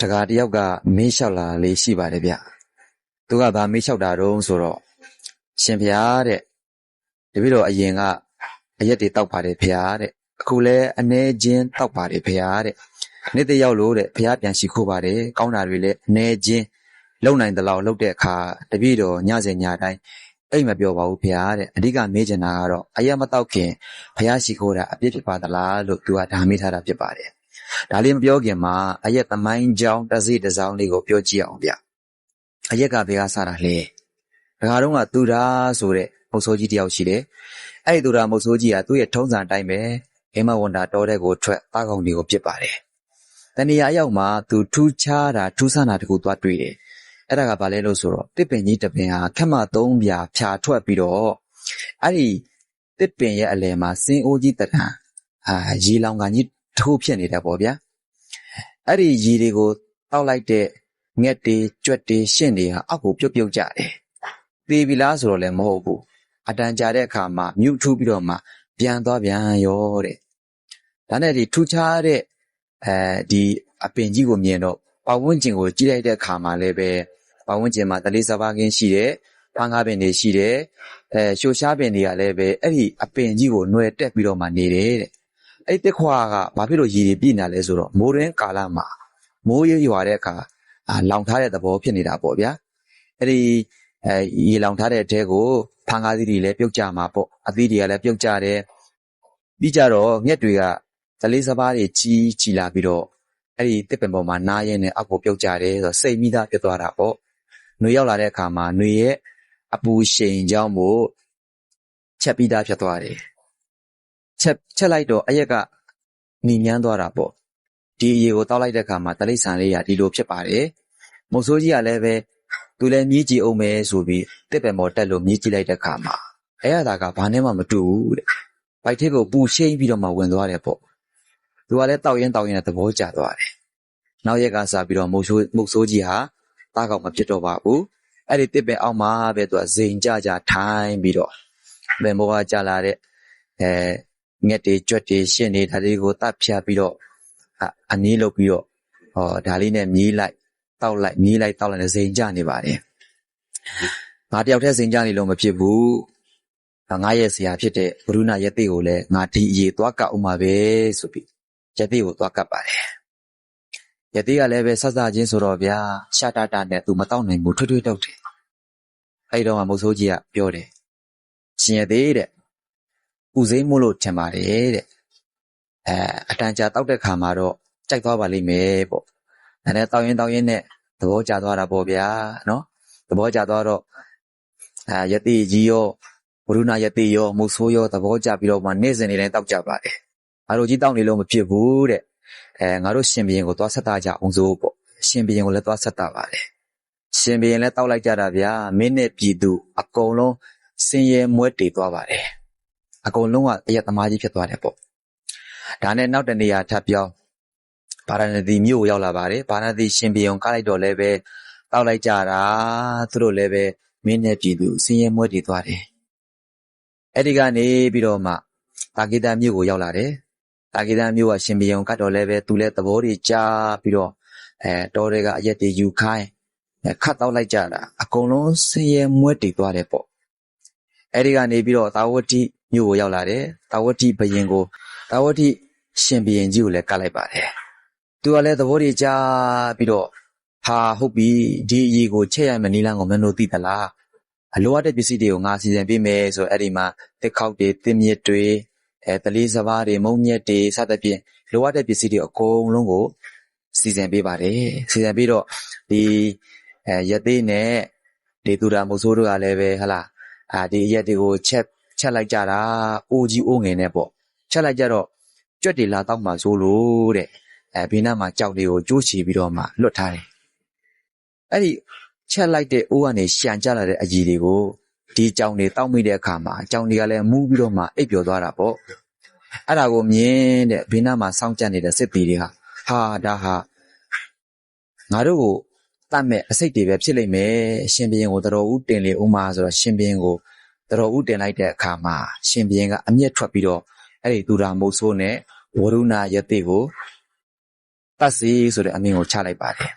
တကာတယောက်ကမေးလျှောက်လာလေးရှိပါတယ်ဗျသူကဗာမေးလျှောက်တာတုံးဆိုတော့ရှင်ဖျားတဲ့တပည့်တော်အရင်ကအရက်တွေတောက်ပါတယ်ဖျားတဲ့အခုလဲအနေချင်းတောက်ပါတယ်ဖျားတဲ့နေ့တည်းရောက်လို့တဲ့ဖျားပြန်ရှိခိုးပါတယ်ကောင်းတာတွေလည်းအနေချင်းလုံနိုင်သလောက်လှုပ်တဲ့အခါတပည့်တော်ညစဉ်ညတိုင်းအိမ်မပြောပါဘူးဖျားတဲ့အဓိကမေးချင်တာကတော့အရက်မတောက်ခင်ဖျားရှိခိုးတာအပြစ်ဖြစ်ပါသလားလို့သူကဒါမေးထားတာဖြစ်ပါတယ် ဒါလေးမပြောခင်မှာအရက်သမိုင်းကြောင်းတစ်စီတစ်စောင်းလေးကိုပြောကြည့်အောင်ဗျအရက်ကဘယ်ကစတာလဲဒကာတော့ကသူရာဆိုတဲ့မုတ်ဆိုးကြီးတယောက်ရှိတယ်အဲ့ဒီသူရာမုတ်ဆိုးကြီးကသူ့ရဲ့ထုံးစံအတိုင်းပဲအိမ်မဝန်တာတောတဲ့ကိုထွက်သားကောင်တွေကိုပြစ်ပါတယ်တဏှာအရောက်မှာသူထူးခြားတာထူးဆန်းတာတကူသွားတွေ့တယ်အဲ့ဒါကဘာလဲလို့ဆိုတော့တစ်ပင်ကြီးတစ်ပင်ဟာခက်မသုံးပြာဖြာထွက်ပြီးတော့အဲ့ဒီတစ်ပင်ရဲ့အလယ်မှာစင်းအိုးကြီးတရံအာရေလောင်ကန်ကြီး တစ်ခုဖြစ်နေတယ်ပေါ့ဗျာအဲ့ဒီရေတွေကိုတောက်လိုက်တဲ့ငှက်တွေကြွက်တွေရှင့်တွေဟာအောက်ကိုပြုတ်ပြုတ်ကြတယ်သေပြီလားဆိုတော့လည်းမဟုတ်ဘူးအတန်ကြာတဲ့အခါမှာမြုပ်ထူးပြီးတော့မှပြန်သွားပြန်ရောတဲ့ဒါနဲ့ဒီထူးခြားတဲ့အဲဒီအပင်ကြီးကိုမြင်တော့ပဝန်းကျင်ကိုကြည့်လိုက်တဲ့အခါမှာလည်းပဲပဝန်းကျင်မှာတလေးစပါးကင်းရှိတယ်ဖန်းကားပင်တွေရှိတယ်အဲရှိုရှားပင်တွေကလည်းပဲအဲ့ဒီအပင်ကြီးကိုຫນွယ်တက်ပြီးတော့မှနေတယ်တဲ့ အဲ့တက်ခွာကဘာဖြစ်လို့ရည်ရည်ပြည့်နေလဲဆိုတော့မိုးရင်းကာလမှာမိုးရွရွာတဲ့အခါအာလောင်ထားတဲ့သဘောဖြစ်နေတာပေါ့ဗျာအဲ့ဒီအဲရေလောင်ထားတဲ့အထဲကိုဖန်ကားသီးတွေလည်းပြုတ်ကြမှာပေါ့အသီးတွေကလည်းပြုတ်ကြတယ်ပြီးကြတော့ငှက်တွေကဇလေးစပါးတွေကြီးကြီးလာပြီးတော့အဲ့ဒီတစ်ပင်ပေါ်မှာနားရဲနေအောက်ကိုပြုတ်ကြတယ်ဆိုတော့စိတ်မိသားဖြစ်သွားတာပေါ့ຫນွေရောက်လာတဲ့အခါမှာຫນွေရဲ့အပူရှိန်ကြောင့်မို့ချက်ပြီးသားဖြစ်သွားတယ် ချက်ချက်လိုက်တော့အရက်ကနီမြန်းသွားတာပေါ့ဒီအရေကိုတောက်လိုက်တဲ့အခါမှာတလိษံလေးကဒီလိုဖြစ်ပါတယ်မုတ်ဆိုးကြီးကလည်းပဲသူလည်းမြည်ကြည့်အောင်ပဲဆိုပြီးတစ်ပင်ပေါ်တက်လို့မြည်ကြည့်လိုက်တဲ့အခါမှာအဲ့ရတာကဘာနဲ့မှမတူဘူးတဲ့ဘိုက်ထက်ကိုပူရှိန်ပြီးတော့မှဝင်သွားတယ်ပေါ့သူကလည်းတောက်ရင်တောက်ရင်သဘောကျသွားတယ်နောက်ရက်ကစပြီးတော့မုတ်ဆိုးမုတ်ဆိုးကြီးဟာတားကောင်မဖြစ်တော့ပါဘူးအဲ့ဒီတစ်ပင်အောက်မှာပဲသူကဇိန်ကြကြထိုင်းပြီးတော့ပင်ပေါ်ကကြလာတဲ့အဲ ငက်တွေကြွက်တွေရှင်းနေဒါတွေကိုတတ်ဖြတ်ပြီးတော့အနည်းလုပ်ပြီးတော့ဟောဒါလေးနဲ့မြည်လိုက်တောက်လိုက်မြည်လိုက်တောက်လိုက်နဲ့ဇိမ်ကြနေပါတယ်ငါတယောက်တည်းဇိမ်ကြနေလို့မဖြစ်ဘူးငါရဲ့ဆရာဖြစ်တဲ့ဘရုဏယသိကိုလည်းငါဒီအရေးသွားကပ်အောင်ပါပဲဆိုပြီးယသိကိုသွားကပ်ပါတယ်ယသိကလည်းပဲဆက်စားချင်းဆိုတော့ဗျာရှာတာတာနဲ့သူမတောက်နိုင်ဘူးထွတ်ထွတ်တောက်တယ်အဲ့တော့မုတ်ဆိုးကြီးကပြောတယ်ရှင်ယသိတဲ့ ဥစိမ့်မို့လို့ထင်ပါတယ်တဲ့အဲအတန်ကြာတောက်တဲ့ခါမှာတော့ကြိုက်သွားပါလိမ့်မယ်ပေါ့ဒါနဲ့တောက်ရင်တောက်ရင်နဲ့သဘောကျသွားတာပေါ့ဗျာနော်သဘောကျသွားတော့အာယတိကြီးရောဝရုဏယတိရောမုတ်ဆိုးရောသဘောကျပြီးတော့မှနေ့စဉ်နေ့တိုင်းတောက်ကြပါတယ်ငါတို့ကြီးတောက်နေလို့မဖြစ်ဘူးတဲ့အဲငါတို့ရှင်ဘရင်ကိုသွားဆက်တာကြအောင်စို့ပေါ့ရှင်ဘရင်ကိုလည်းသွားဆက်တာပါတယ်ရှင်ဘရင်လည်းတောက်လိုက်ကြတာဗျာမင်းနဲ့ပြည်သူအကုန်လုံးစင်ရဲမွဲတေသွားပါတယ် အကုန်လုံးကအယက်သမားကြီးဖြစ်သွားတယ်ပေါ့ဒါနဲ့နောက်တနေရာထပ်ပြောင်းဗာရာဏသီမြို့ရောက်လာပါတယ်ဗာရာဏသီရှင်ပြည်ုံကားလိုက်တော့လည်းပဲတောက်လိုက်ကြတာသူတို့လည်းပဲမင်းနဲ့ပြည်သူစင်ရဲမွဲတည်သွားတယ်အဲ့ဒီကနေပြီးတော့မှတာဂိတမြို့ကိုရောက်လာတယ်တာဂိတမြို့ကရှင်ပြည်ုံကတ်တော့လည်းပဲသူလည်းသဘောတွေကြားပြီးတော့အဲတော်တွေကအရက်တွေယူခိုင်းခတ်တောက်လိုက်ကြတာအကုန်လုံးစင်ရဲမွဲတည်သွားတယ်ပေါ့အဲ့ဒီကနေပြီးတော့တာဝတိ မြို့ကိုရောက်လာတယ်တာဝတိဘယင်ကိုတာဝတိရှင်ဘရင်ကြီးကိုလည်းကတ်လိုက်ပါတယ်သူကလည်းသဘောတွေကြားပြီးတော့ဟာဟုတ်ပြီဒီအရေးကိုချက်ရမယ်နီလန်းကိုမင်းတို့သိသလားအလိုအပ်တဲ့ပစ္စည်းတွေကိုငါစီစဉ်ပေးမယ်ဆိုအဲ့ဒီမှာတစ်ခေါက်တွေတင်းမြစ်တွေအဲတလေးစပါးတွေမုံမြက်တွေစသဖြင့်လိုအပ်တဲ့ပစ္စည်းတွေအကုန်လုံးကိုစီစဉ်ပေးပါတယ်စီစဉ်ပြီးတော့ဒီအဲရသေးနဲ့ဒေသူရာမုတ်ဆိုးတို့ကလည်းပဲဟလာအာဒီရက်တွေကိုချက် ချက်လိုက်ကြတာအိုးကြီးအိုးငယ်နဲ့ပေါ့ချက်လိုက်ကြတော့ကြွက်တွေလာတော့မှဆိုလို့တဲ့အဲဘေးနားမှာကြောက်တွေကိုကျိုးချီပြီးတော့မှလွတ်ထားတယ်အဲ့ဒီချက်လိုက်တဲ့အိုးကနေရှံကြလာတဲ့အကြီးတွေကိုဒီကြောင်တွေတောက်မိတဲ့အခါမှာကြောင်တွေကလည်းမူးပြီးတော့မှအိပ်ပျော်သွားတာပေါ့အဲ့ဒါကိုမြင်တဲ့ဘေးနားမှာစောင့်ကြနေတဲ့စစ်တီတွေကဟာဒါဟာငါတို့ကိုတတ်မဲ့အစိတ်တွေပဲဖြစ်လိမ့်မယ်ရှင်ဘရင်ကိုတော်ဦးတင်လေဦးမှာဆိုတော့ရှင်ဘရင်ကို တော်ဦးတင်လိုက်တဲ့အခါမှာရှင်ဘရင်ကအမျက်ထွက်ပြီးတော့အဲ့ဒီသူရာမုတ်ဆိုးနဲ့ဝရုဏယတိကိုတတ်စီဆိုတဲ့အမင်းကိုချလိုက်ပါတယ်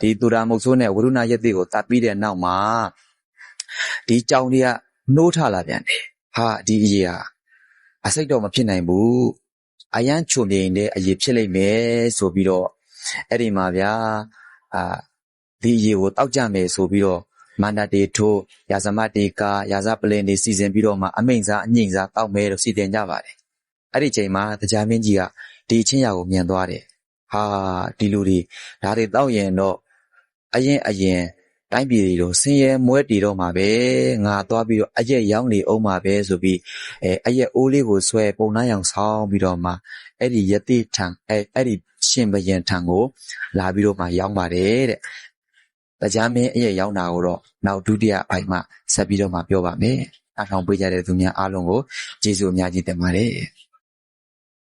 ဒီသူရာမုတ်ဆိုးနဲ့ဝရုဏယက်တိကိုတတ်ပြီးတဲ့နောက်မှာဒီကြောင်တွေကနှိုးထလာပြန်တယ်ဟာဒီအရေးဟာအစိတ်တော့မဖြစ်နိုင်ဘူးအယမ်းချုံမြင်တဲ့အရေးဖြစ်လိမ့်မယ်ဆိုပြီးတော့အဲ့ဒီမှာဗျာအာဒီအရေးကိုတောက်ကြမယ်ဆိုပြီးတော့ မန္တတေထိုးရာဇမတေကာရာဇပလင်တွေစီစဉ်ပြီးတော့မှအမိန်စားအငိမ့်စားတောက်မဲလို့စီတင်ကြပါတယ်အဲ့ဒီချိန်မှာတရားမင်းကြီးကဒီချင်းရာကိုမြင်သွားတယ်ဟာဒီလူတွေဒါတွေတောက်ရင်တော့အရင်အရင်တိုင်းပြည်တွေတော့ဆင်းရဲမွဲတည်တော့မှာပဲငါသွားပြီးတော့အရက်ရောင်းနေအောင်မှာပဲဆိုပြီးအဲအရက်အိုးလေးကိုဆွဲပုံနှမ်းရောင်ဆောင်းပြီးတော့မှအဲ့ဒီယတိထံအဲအဲ့ဒီရှင်ဘရင်ထံကိုလာပြီးတော့မှရောင်းပါတယ်တဲ့ တရားမင်းအရက်ရောင်းတာကိုတော့နောက်ဒုတိယအပိုင်းမှာဆက်ပြီးတော့မှပြောပါမယ်အထောင်ပေးကြတဲ့သူများအားလုံးကိုကျေးဇူးအများကြီးတင်ပါတယ်